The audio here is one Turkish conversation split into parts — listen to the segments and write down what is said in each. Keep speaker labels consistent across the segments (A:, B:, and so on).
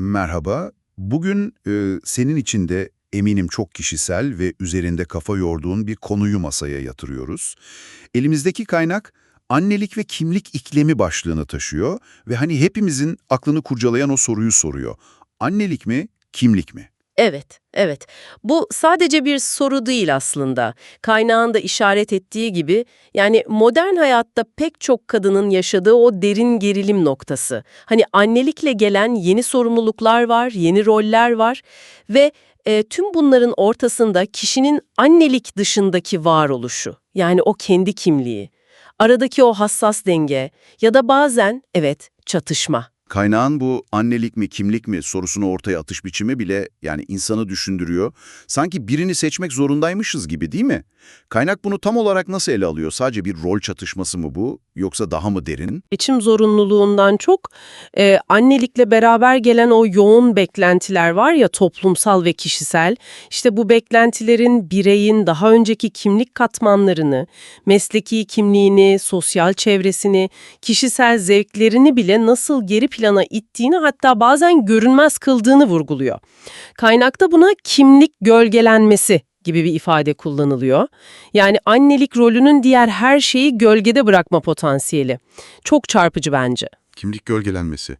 A: Merhaba. Bugün e, senin için de eminim çok kişisel ve üzerinde kafa yorduğun bir konuyu masaya yatırıyoruz. Elimizdeki kaynak annelik ve kimlik iklemi başlığını taşıyor ve hani hepimizin aklını kurcalayan o soruyu soruyor. Annelik mi, kimlik mi?
B: Evet, evet. Bu sadece bir soru değil aslında. Kaynağın da işaret ettiği gibi, yani modern hayatta pek çok kadının yaşadığı o derin gerilim noktası. Hani annelikle gelen yeni sorumluluklar var, yeni roller var ve e, tüm bunların ortasında kişinin annelik dışındaki varoluşu, yani o kendi kimliği, aradaki o hassas denge ya da bazen, evet, çatışma.
A: Kaynağın bu annelik mi, kimlik mi sorusunu ortaya atış biçimi bile yani insanı düşündürüyor. Sanki birini seçmek zorundaymışız gibi değil mi? Kaynak bunu tam olarak nasıl ele alıyor? Sadece bir rol çatışması mı bu yoksa daha mı derin?
B: Seçim zorunluluğundan çok e, annelikle beraber gelen o yoğun beklentiler var ya toplumsal ve kişisel. İşte bu beklentilerin bireyin daha önceki kimlik katmanlarını, mesleki kimliğini, sosyal çevresini, kişisel zevklerini bile nasıl geri plana ittiğini hatta bazen görünmez kıldığını vurguluyor. Kaynakta buna kimlik gölgelenmesi gibi bir ifade kullanılıyor. Yani annelik rolünün diğer her şeyi gölgede bırakma potansiyeli. Çok çarpıcı bence.
A: Kimlik gölgelenmesi.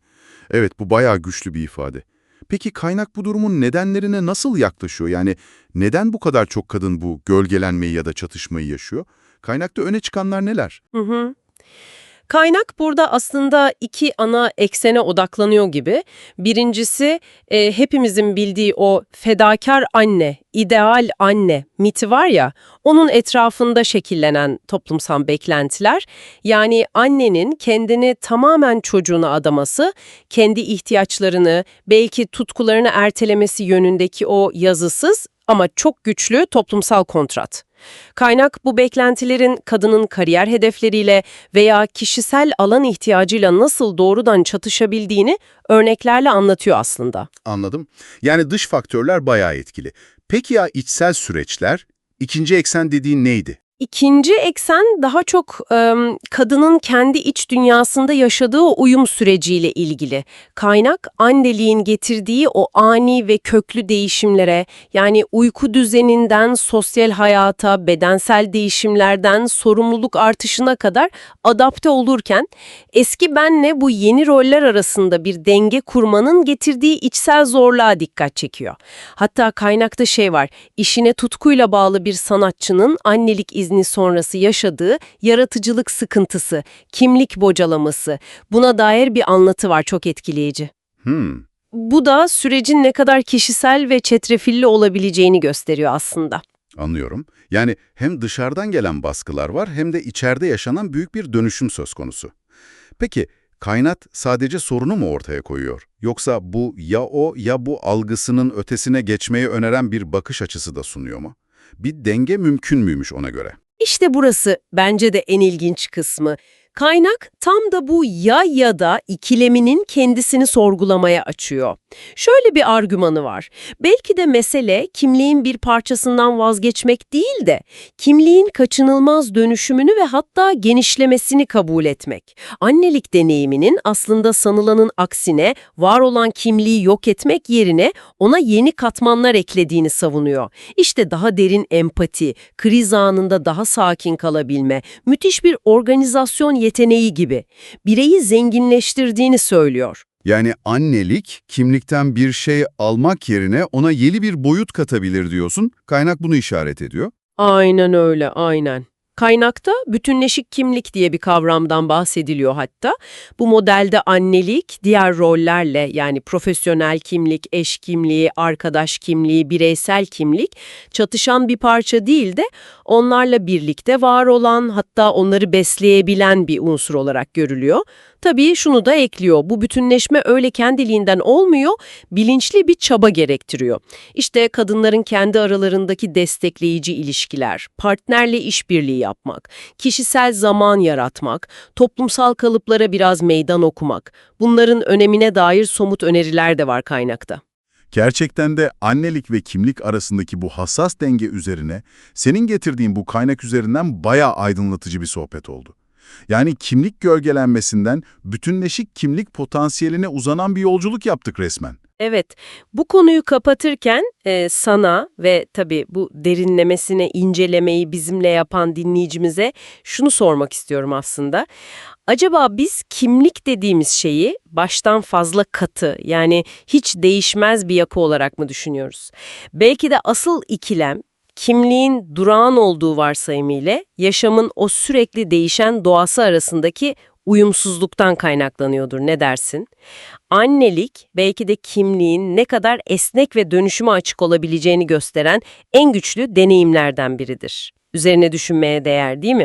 A: Evet bu bayağı güçlü bir ifade. Peki kaynak bu durumun nedenlerine nasıl yaklaşıyor? Yani neden bu kadar çok kadın bu gölgelenmeyi ya da çatışmayı yaşıyor? Kaynakta öne çıkanlar neler?
B: Hı hı. Kaynak burada aslında iki ana eksene odaklanıyor gibi. Birincisi e, hepimizin bildiği o fedakar anne, ideal anne miti var ya, onun etrafında şekillenen toplumsal beklentiler. Yani annenin kendini tamamen çocuğuna adaması, kendi ihtiyaçlarını, belki tutkularını ertelemesi yönündeki o yazısız ama çok güçlü toplumsal kontrat. Kaynak bu beklentilerin kadının kariyer hedefleriyle veya kişisel alan ihtiyacıyla nasıl doğrudan çatışabildiğini örneklerle anlatıyor aslında.
A: Anladım. Yani dış faktörler bayağı etkili. Peki ya içsel süreçler? İkinci eksen dediğin neydi?
B: İkinci eksen daha çok e, kadının kendi iç dünyasında yaşadığı o uyum süreciyle ilgili. Kaynak anneliğin getirdiği o ani ve köklü değişimlere yani uyku düzeninden sosyal hayata, bedensel değişimlerden sorumluluk artışına kadar adapte olurken eski benle bu yeni roller arasında bir denge kurmanın getirdiği içsel zorluğa dikkat çekiyor. Hatta kaynakta şey var, işine tutkuyla bağlı bir sanatçının annelik izni sonrası yaşadığı yaratıcılık sıkıntısı, kimlik bocalaması, buna dair bir anlatı var çok etkileyici.
A: Hmm.
B: Bu da sürecin ne kadar kişisel ve çetrefilli olabileceğini gösteriyor aslında.
A: Anlıyorum. Yani hem dışarıdan gelen baskılar var hem de içeride yaşanan büyük bir dönüşüm söz konusu. Peki kaynat sadece sorunu mu ortaya koyuyor? Yoksa bu ya o ya bu algısının ötesine geçmeyi öneren bir bakış açısı da sunuyor mu? Bir denge mümkün müymüş ona göre?
B: İşte burası bence de en ilginç kısmı. Kaynak tam da bu ya ya da ikileminin kendisini sorgulamaya açıyor. Şöyle bir argümanı var. Belki de mesele kimliğin bir parçasından vazgeçmek değil de kimliğin kaçınılmaz dönüşümünü ve hatta genişlemesini kabul etmek. Annelik deneyiminin aslında sanılanın aksine var olan kimliği yok etmek yerine ona yeni katmanlar eklediğini savunuyor. İşte daha derin empati, kriz anında daha sakin kalabilme, müthiş bir organizasyon yeteneği gibi bireyi zenginleştirdiğini söylüyor.
A: Yani annelik, kimlikten bir şey almak yerine ona yeni bir boyut katabilir diyorsun. Kaynak bunu işaret ediyor.
B: Aynen öyle, aynen. Kaynakta bütünleşik kimlik diye bir kavramdan bahsediliyor hatta. Bu modelde annelik diğer rollerle yani profesyonel kimlik, eş kimliği, arkadaş kimliği, bireysel kimlik çatışan bir parça değil de onlarla birlikte var olan hatta onları besleyebilen bir unsur olarak görülüyor. Tabii şunu da ekliyor, bu bütünleşme öyle kendiliğinden olmuyor, bilinçli bir çaba gerektiriyor. İşte kadınların kendi aralarındaki destekleyici ilişkiler, partnerle işbirliği yapmak, kişisel zaman yaratmak, toplumsal kalıplara biraz meydan okumak, bunların önemine dair somut öneriler de var kaynakta.
A: Gerçekten de annelik ve kimlik arasındaki bu hassas denge üzerine senin getirdiğin bu kaynak üzerinden bayağı aydınlatıcı bir sohbet oldu.
C: Yani kimlik gölgelenmesinden bütünleşik kimlik potansiyeline uzanan bir yolculuk yaptık resmen.
B: Evet, bu konuyu kapatırken e, sana ve tabii bu derinlemesine incelemeyi bizimle yapan dinleyicimize şunu sormak istiyorum aslında. Acaba biz kimlik dediğimiz şeyi baştan fazla katı yani hiç değişmez bir yapı olarak mı düşünüyoruz? Belki de asıl ikilem kimliğin durağan olduğu varsayımı ile yaşamın o sürekli değişen doğası arasındaki uyumsuzluktan kaynaklanıyordur. Ne dersin? Annelik belki de kimliğin ne kadar esnek ve dönüşüme açık olabileceğini gösteren en güçlü deneyimlerden biridir. Üzerine düşünmeye değer değil mi?